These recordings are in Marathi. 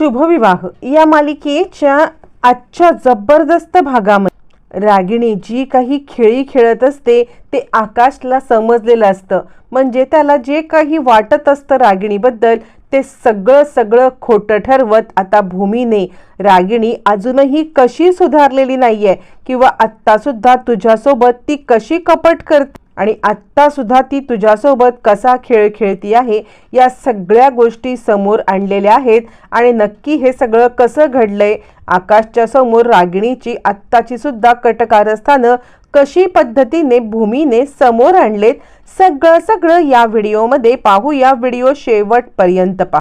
शुभविवाह. या मालिकेच्या आजच्या जबरदस्त भागामध्ये रागिणी जी काही खेळी खेळत असते ते आकाशला समजलेलं असतं. म्हणजे त्याला जे काही वाटत असतं रागिणीबद्दल ते सगळं सगळं खोटं ठरवत आता भूमीने रागिणी अजूनही कशी सुधारलेली नाहीये किंवा आत्तासुद्धा तुझ्यासोबत ती कशी कपट करते? आणि आत्तासुद्धा ती तुझ्यासोबत कसा खेळ खेळती आहे या सगळ्या गोष्टी समोर आणलेल्या आहेत. आणि नक्की हे सगळं कसं घडलंय आकाशच्या समोर रागिणीची आत्ताची सुद्धा कटकारस्थानं कशी पद्धतीने भूमीने समोर आणलेत सगळं सगळं या व्हिडिओमध्ये पाहू या व्हिडिओ शेवटपर्यंत पा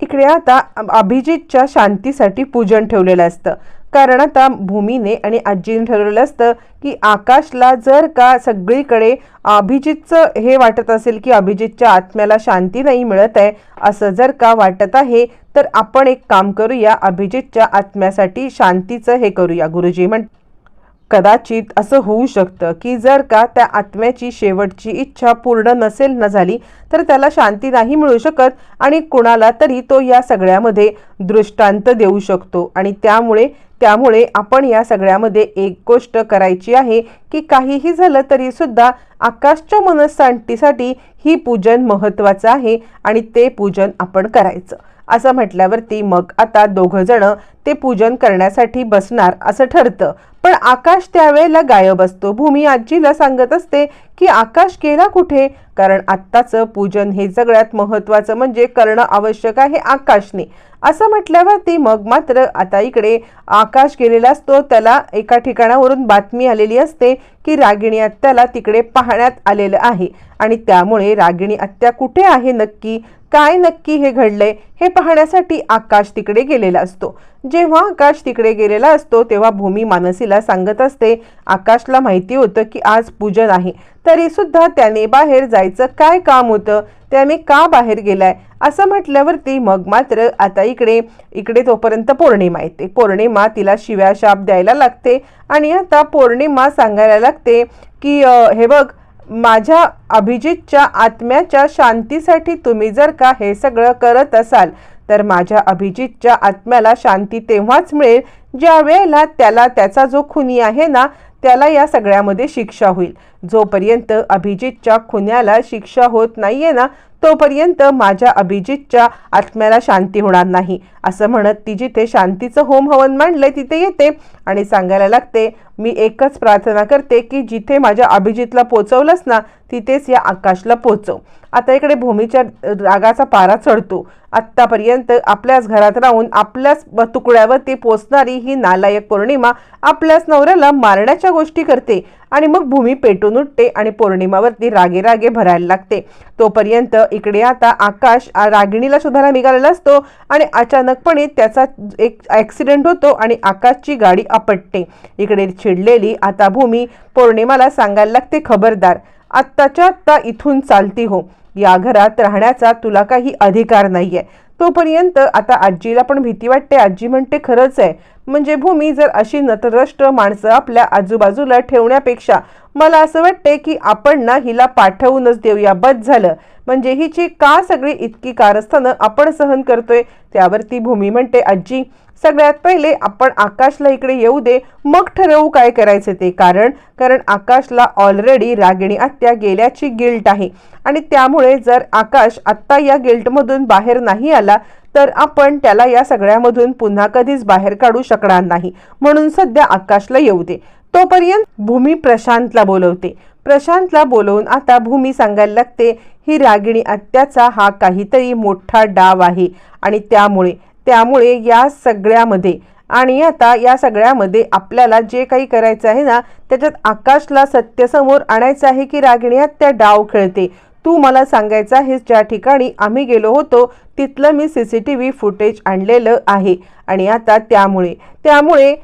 इकडे आता अभिजितच्या शांतीसाठी पूजन ठेवलेलं असतं. कारण आता भूमीने आणि आजीने ठरवलं असतं की आकाशला जर का सगळीकडे अभिजितचं हे वाटत असेल की अभिजितच्या आत्म्याला शांती नाही मिळत आहे असं जर का वाटत आहे तर आपण एक काम करूया अभिजितच्या आत्म्यासाठी शांतीचं हे करूया. गुरुजी म्हण कदाचित असं होऊ शकतं की जर का त्या आत्म्याची शेवटची इच्छा पूर्ण नसेल न झाली तर त्याला शांती नाही मिळू शकत आणि कुणाला तरी तो या सगळ्यामध्ये दृष्टांत देऊ शकतो. आणि त्यामुळे त्यामुळे आपण या सगळ्यामध्ये एक गोष्ट करायची आहे की काहीही झालं तरी सुद्धा आकाशच्या मनशांतीसाठी ही पूजन महत्त्वाचं आहे आणि ते पूजन आपण करायचं. असं म्हटल्यावरती मग आता दोघं जण ते पूजन करण्यासाठी बसणार असं ठरतं. पण आकाश त्यावेळेला गायब असतो. भूमी आजीला सांगत असते की आकाश गेला कुठे? कारण आत्ताचं पूजन हे सगळ्यात महत्त्वाचं म्हणजे करणं आवश्यक आहे आकाशने. असं म्हटल्यावरती मग मात्र आता इकडे आकाश गेलेला असतो. त्याला एका ठिकाणावरून बातमी आलेली असते की रागिणी आत्याला तिकडे पाहण्यात आलेलं आहे. आणि त्यामुळे रागिणी आत्या कुठे आहे नक्की? काय नक्की हे घडलंय हे पाहण्यासाठी आकाश तिकडे गेलेला असतो. जेव्हा आकाश तिकडे गेलेला असतो तेव्हा भूमी मानसीला सांगत असते आकाशला माहिती होतं की आज पूजन आहे तरी सुद्धा त्याने बाहेर जायचं काय काम होतं? त्याने का बाहेर गेलाय? असं म्हटल्यावरती मग मात्र आता इकडे इकडे तोपर्यंत पौर्णिमा येते. पौर्णिमा तिला शिव्या शाप द्यायला लागते आणि आता पौर्णिमा सांगायला लागते की हे बघ माझ्या अभिजितच्या आत्म्याच्या शांतीसाठी तुम्ही जर का हे सगळं करत असाल तर माझ्या अभिजितच्या आत्म्याला शांती तेव्हाच मिळेल ज्या वेळेला त्याला त्याचा जो खुनी आहे ना त्याला या सगळ्यामध्ये शिक्षा होईल. जोपर्यंत अभिजितच्या खुन्याला शिक्षा होत नाहीये ना तोपर्यंत माझ्या अभिजितच्या आत्म्याला शांती होणार नाही. असं म्हणत ती जिथे शांतीचं होम हवन मांडलंय तिथे येते आणि सांगायला लागते मी एकच प्रार्थना करते की जिथे माझ्या अभिजितला पोचवलंच ना तिथेच या आकाशला पोचव. आता इकडे भूमीच्या रागाचा पारा चढतो. आत्तापर्यंत आपल्याच घरात राहून आपल्याच तुकड्यावरती पोचणारी ही नालायक पौर्णिमा आपल्याच नवऱ्याला मारण्याच्या गोष्टी करते. आणि मग भूमी पेटून उठते आणि पौर्णिमावरती रागे रागे भरायला लागते. तोपर्यंत इकडे आता आकाश रागिणीला शोधायला निघालेला असतो आणि अचानकपणे त्याचा एक ॲक्सिडेंट होतो आणि आकाशची गाडी आपटते. इकडे चिडलेली आता भूमी पौर्णिमाला सांगायला लागते खबरदार आत्ताच्या आत्ता इथून चालती हो. या घरात राहण्याचा तुला काही अधिकार नाही आहे तोपर्यंत आता आजीला पण भीती वाटते. आजी म्हणते खरंच आहे. म्हणजे भूमी जर अशी नतरष्ट माणसं आपल्या आजूबाजूला ठेवण्यापेक्षा मला असं वाटते की आपण ना हिला पाठवूनच देऊया. बस झालं. म्हणजे हिची का सगळी इतकी कारस्थानं आपण सहन करतोय? त्यावरती भूमी म्हणते आजी सगळ्यात पहिले आपण आकाशला इकडे येऊ दे मग ठरवू काय करायचे ते. कारण कारण आकाशला ऑलरेडी रागिणी आत्या गेल्याची गिल्ट आहे. आणि त्यामुळे जर आकाश आत्ता या गिल्टमधून बाहेर नाही आला तर आपण त्याला या सगळ्यामधून पुन्हा कधीच बाहेर काढू शकणार नाही. म्हणून सध्या आकाशला येऊ दे. तोपर्यंत भूमी प्रशांतला बोलवते. प्रशांतला बोलवून आता भूमी सांगायला लागते ही रागिणी आत्याचा हा काहीतरी मोठा डाव आहे. आणि त्यामुळे त्यामुळे या सगळ्यामध्ये आणि आता या सगळ्यामध्ये आपल्याला जे काही करायचं आहे ना त्याच्यात आकाशला सत्यसमोर आणायचं आहे की रागिणी त्या डाव खेळते. तू मला सांगायचं आहेस ज्या ठिकाणी आम्ही गेलो होतो तिथलं मी C C T V footage आणलेलं आहे. आणि आता त्यामुळे त्यामुळे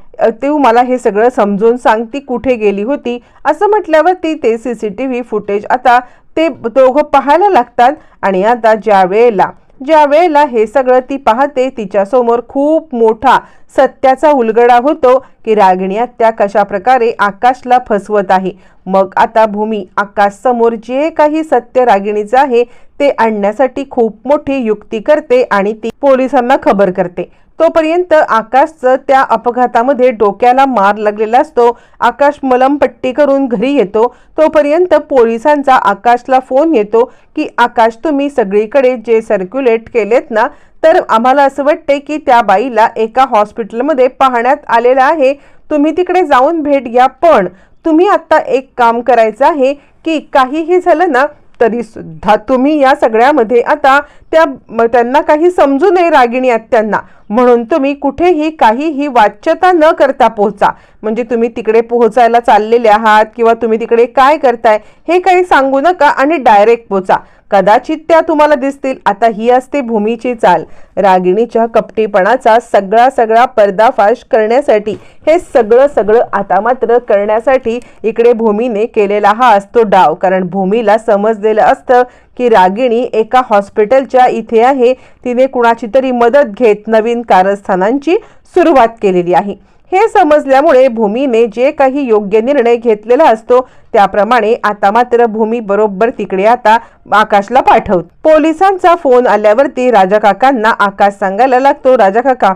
तू मला हे सगळं समजून सांग ती कुठे गेली होती? असं म्हटल्यावर ती ते C C T V footage आता ते दोघं पाहायला लागतात. आणि आता ज्या वेळेला ज्या वेळेला हे सगळं ती पाहते तिच्यासमोर खूप मोठा सत्याचा उलगडा होतो की रागिणी त्या कशा प्रकारे आकाशला फसवत आहे. मग आता भूमी आकाश समोर जे काही सत्य रागिणीचं आहे ते आणण्यासाठी खूप मोठी युक्ती करते आणि ती पोलिसांना खबर करते. तोपर्यंत आकाशचं त्या अपघातामध्ये डोक्याला मार लागलेला असतो. आकाश मलमपट्टी करून घरी येतो. तोपर्यंत पोलिसांचा आकाशला फोन येतो की आकाश तुम्ही सगळीकडे जे सर्क्युलेट केलेत ना तर आम्हाला असं वाटते की त्या बाईला एका हॉस्पिटलमध्ये पाहण्यात आलेलं आहे. तुम्ही तिकडे जाऊन भेट घ्या पण तुम्ही आत्ता एक काम करायचं आहे की काहीही झालं ना तरी सुद्धा तुम्ही या सगळ्यामध्ये आता त्या त्यांना काही समजू नये रागिणी आत्यांना. म्हणून तुम्ही कुठेही काहीही वाच्यता न करता पोहोचा. म्हणजे तुम्ही तिकडे पोहोचायला चाललेले आहात किंवा तुम्ही तिकडे काय करताय हे काही सांगू नका आणि डायरेक्ट पोचा. कदाचित त्या तुम्हाला दिसतील आता ही असते भूमीची चाल. रागिणीच्या कपटीपणाचा सगळा सगळा पर्दाफाश करण्यासाठी हे सगळं सगळं आता मात्र करण्यासाठी इकडे भूमीने केलेला हा असतो डाव. कारण भूमीला समजलेलं असतं की रागिणी एका हॉस्पिटलच्या इथे आहे. तिने कुणाची तरी मदत घेत नवीन कारस्थानांची सुरुवात केलेली आहे. हे समजल्यामुळे भूमीने जे काही योग्य निर्णय घेतलेला असतो त्याप्रमाणे आता मात्र भूमी बरोबर तिकडे आता आकाशला पाठवत. पोलिसांचा फोन आल्यावरती राजा काकांना आकाश सांगायला लागतो राजा काका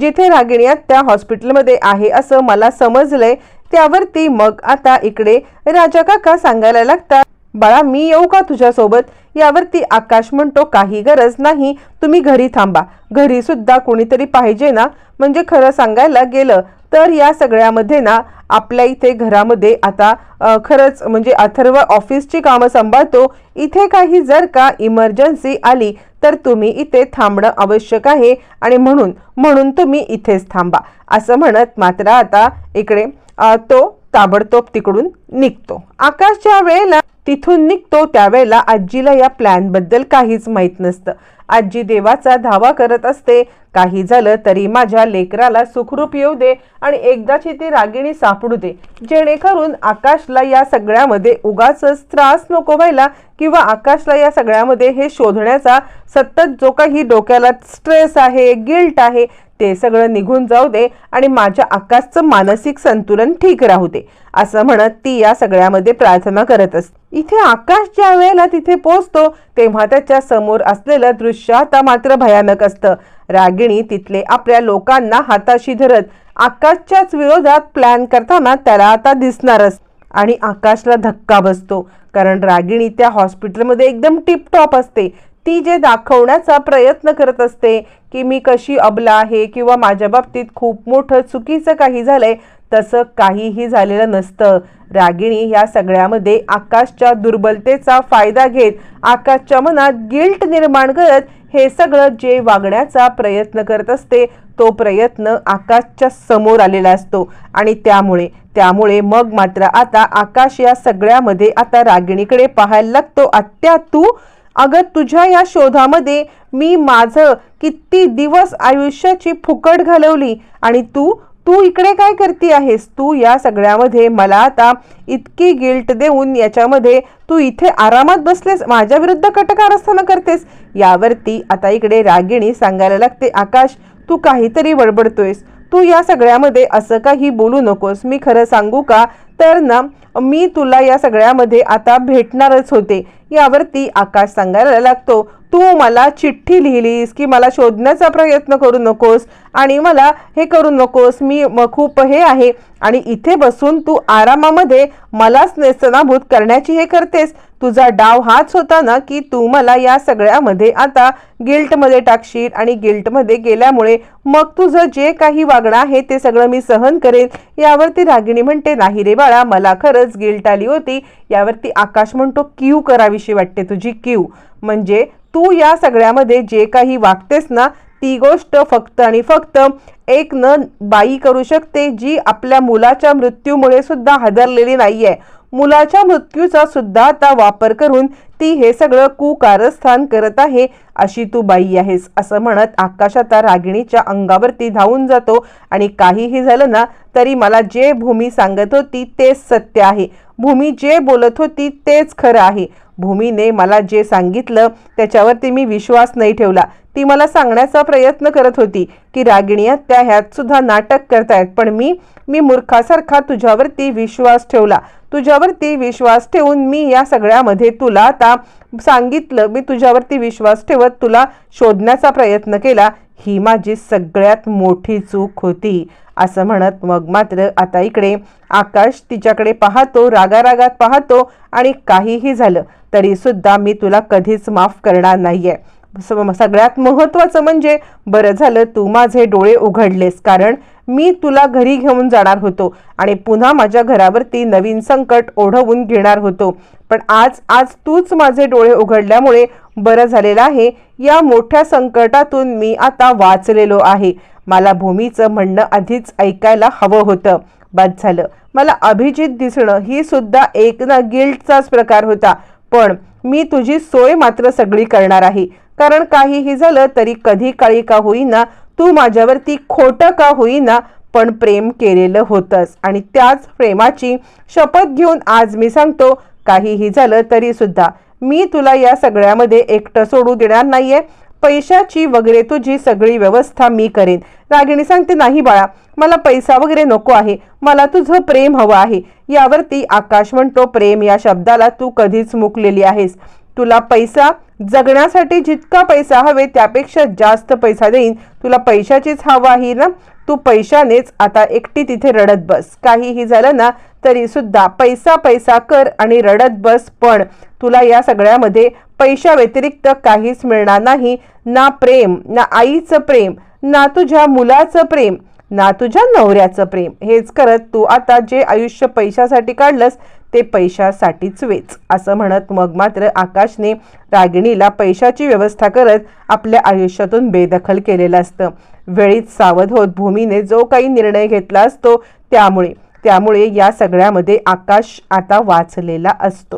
जिथे रागिणी त्या हॉस्पिटलमध्ये आहे असं मला समजलंय त्यावरती मग आता इकडे राजा काका सांगायला लागतात. बाळा मी येऊ का तुझ्यासोबत? यावरती आकाश म्हणतो काही गरज नाही तुम्ही घरी थांबा. घरी सुद्धा कोणीतरी पाहिजे ना? म्हणजे खरं सांगायला गेलं तर या सगळ्यामध्ये ना आपल्या इथे घरामध्ये आता खरंच म्हणजे अथर्व ऑफिसची कामं सांभाळतो. इथे काही जर का इमर्जन्सी आली तर तुम्ही इथे थांबणं आवश्यक आहे. आणि म्हणून म्हणून तुम्ही इथेच थांबा. असं म्हणत मात्र आता इकडे तो ताबडतोब तिकडून निघतो. आकाशच्या वेळेला तिथून निघतो त्यावेळेला आजीला या प्लॅनबद्दल काहीच माहीत नसतं. आजी देवाचा धावा करत असते. काही झालं तरी माझ्या लेकराला सुखरूप येऊ दे आणि एकदाची ती रागिणी सापडू दे. जेणेकरून आकाशला या सगळ्यामध्ये उगाच त्रास नको व्हायला किंवा आकाशला या सगळ्यामध्ये हे शोधण्याचा सतत जो काही डोक्याला स्ट्रेस आहे गिल्ट आहे ते सगळं निघून जाऊ दे आणि माझ्या आकाशचं मानसिक संतुलन ठीक राहू दे असं म्हणत ती या सगळ्यामध्ये प्रार्थना करत असते इथे आकाश ज्या वेळेला तिथे पोचतो तेव्हा त्याच्यासमोर असलेलं दृश्य आता मात्र भयानक असतं. रागिणी तिथले आपल्या लोकांना हाताशी धरत आकाशच्याच विरोधात प्लॅन करताना त्याला आता दिसणारच आणि आकाशला धक्का बसतो कारण रागिणी त्या हॉस्पिटलमध्ये एकदम टिपटॉप असते. ती जे दाखवण्याचा प्रयत्न करत असते की मी कशी अबला आहे किंवा माझ्या बाबतीत खूप मोठं चुकीचं काही झालंय तसं काहीही झालेलं नसतं. रागिणी या सगळ्यामध्ये आकाशच्या दुर्बलतेचा फायदा घेत आकाशच्या मनात गिल्ट निर्माण करत हे सगळं जे वागण्याचा प्रयत्न करत असते तो प्रयत्न आकाशच्या समोर आलेला असतो. आणि त्यामुळे त्यामुळे मग मात्र आता आकाश या सगळ्यामध्ये आता रागिणीकडे पाहायला लागतो. आत्या तू अगं तुझ्या या शोधामध्ये मी माझं किती दिवस आयुष्याची फुकट घालवली आणि तू तू इकडे काय करते आहेस? तू या सगळ्यामध्ये मला आता इतकी गिल्ट देऊन याच्यामध्ये तू इथे आरामात बसलेस माझ्या विरुद्ध कटकारस्थानं करतेस. यावरती आता इकडे रागिणी सांगायला लागते आकाश तू काहीतरी बडबडतोयस तू या सगळ्यामध्ये असं काही बोलू नकोस. मी खरं सांगू का? तर ना मी तुला या सगळ्यामध्ये आता भेटणारच होते. यावरती आकाश सांगायला लागतो तू मला चिठ्ठी लिहिलीस की मला शोधण्याचा प्रयत्न करू नकोस आणि मला हे करू नकोस मी खूप हे आहे आणि इथे बसून तू आरामामध्ये मलाच नेस्तनाभूत करण्याची हे करतेस. तुझा डाव हाच होता ना की तू मला या सगळ्यामध्ये आता गिल्टमध्ये टाकशील आणि गिल्टमध्ये गेल्यामुळे मग तुझं जे काही वागणं आहे ते सगळं मी सहन करेन. यावरती रागिणी म्हणते नाही रे बाळा मला खरंच गिल्ट आली होती. यावरती आकाश म्हणतो क्यू करावीशी वाटते तुझी क्यू. म्हणजे तू या सगळ्यामध्ये जे काही वागतेस ना ती गोष्ट फक्त आणि फक्त एक न बाई करू शकते जी आपल्या मुलाच्या मृत्यूमुळे सुद्धा हादरलेली आहे मुलाच्या मृत्यूचा सुद्धा आता वापर करून ती हे सगळं कुकारस्थान करत आहे. अशी तू बाई आहेस असं म्हणत आकाश आता रागिणीच्या अंगावरती धावून जातो. आणि काहीही झालं ना तरी मला जे भूमी सांगत होती तेच सत्य आहे. भूमी जे बोलत होती तेच खरं आहे. भूमीने मला जे सांगितलं त्याच्यावरती मी विश्वास नाही ठेवला. ती मला सांगण्याचा प्रयत्न करत होती की रागिणी त्या ह्यात सुद्धा नाटक करतायत पण मी मी मूर्खासारखा तुझ्यावरती विश्वास ठेवला. तुझ्यावरती विश्वास ठेवून मी या सगळ्यामध्ये तुला आता सांगितलं मी तुझ्यावरती विश्वास ठेवत तुला शोधण्याचा प्रयत्न केला ही माझी सगळ्यात मोठी चूक होती असं म्हणत मग मात्र आता इकडे आकाश तिच्याकडे पाहतो रागारागात पाहतो आणि काहीही झालं तरी सुद्धा मी तुला कधीच माफ करणार नाहीये. आहे सगळ्यात महत्त्वाचं म्हणजे बरं झालं तू माझे डोळे उघडलेस कारण मी तुला घरी घेऊन जाणार होतो आणि पुन्हा माझ्या घरावरती नवीन संकट ओढवून घेणार होतो. पण आज आज तूच माझे डोळे उघडल्यामुळे बरं झालेलं आहे. या मोठ्या संकटातून मी आता वाचलेलो आहे. मला भूमीचं म्हणणं आधीच ऐकायला हवं होतं. बाद झालं. मला अभिजित दिसणं ही सुद्धा एक ना गिल्टचाच प्रकार होता. पण मी तुझी सोय मात्र सगळी करणार आहे. कारण काहीही झालं तरी कधी काळी का होईना तू माझ्यावरती खोटं का होईना पण प्रेम केलेलं होतंस. आणि त्याच प्रेमाची शपथ घेऊन आज मी सांगतो काहीही झालं तरी सुद्धा मी तुला या सगळ्यामध्ये एकटं सोडू देणार नाहीये. पैशाची वगैरे तुझी सगळी व्यवस्था मी करेन. रागिणी सांगते नाही बाळा मला पैसा वगैरे नको आहे. मला तुझं प्रेम हवं आहे. यावरती आकाश म्हणतो प्रेम या शब्दाला तू कधीच मुकलेली आहेस. तुला पैसा जगण्यासाठी जितका पैसा हवे त्यापेक्षा जास्त पैसा देईन. तुला पैशाचीच हवा आहे ना? तू पैशानेच आता एकटी तिथे रडत बस. काहीही झालं ना तरी सुद्धा पैसा पैसा कर आणि रडत बस पण. तुला या सगळ्यामध्ये पैशा व्यतिरिक्त काहीच मिळणार नाही. ना प्रेम ना आईचं प्रेम ना तुझ्या मुलाचं प्रेम. ना तुझ्या नवऱ्याचं प्रेम. हेच करत तू आता जे आयुष्य पैशासाठी काढलंस ते पैशासाठीच वेच असं म्हणत मग मात्र आकाशने रागिणीला पैशाची व्यवस्था करत आपल्या आयुष्यातून बेदखल केलेलं असतं. वेळीच सावध होत भूमीने जो काही निर्णय घेतला असतो त्यामुळे त्यामुळे या सगळ्यामध्ये आकाश आता वाचलेला असतो.